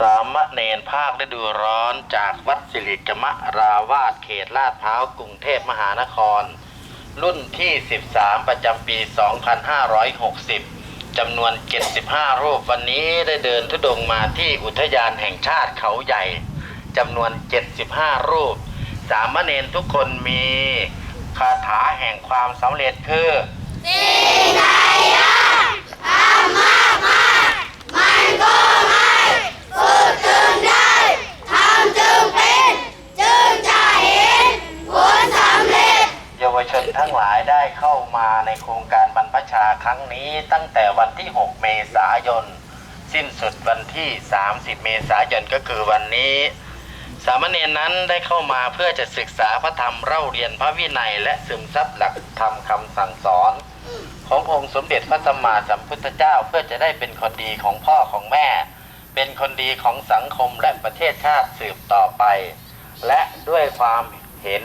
สามเณรภาคฤดูร้อนจากวัดสิริกมราวาสเขตลาดพร้าวกรุงเทพมหานคร รุ่นที่ 13 ประจำปี 2560 จำนวน 75 รูปวันนี้ได้เดินทุดงค์มาที่อุทยานแห่งชาติเขาใหญ่จำนวน 75 รูป สามเณรทุกคนมีคาถาแห่งความสำเร็จคือ เยาวชน ทั้งหลายได้เข้ามาในโครงการบรรพชาครั้งนี้ ตั้งแต่วันที่ 6 เมษายน สิ้นสุดวันที่ 30 เมษายนก็คือวันนี้ สามเณรนั้นได้เข้ามาเพื่อจะศึกษาพระธรรมเล่าเรียนพระวินัย และซึมซับหลักธรรมคำสั่งสอน ขององค์สมเด็จพระสัมมาสัมพุทธเจ้าเพื่อจะได้เป็นคนดีของพ่อของแม่ เป็นคนดีของสังคมและประเทศชาติสืบต่อไป และด้วยความเห็น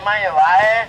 Y Y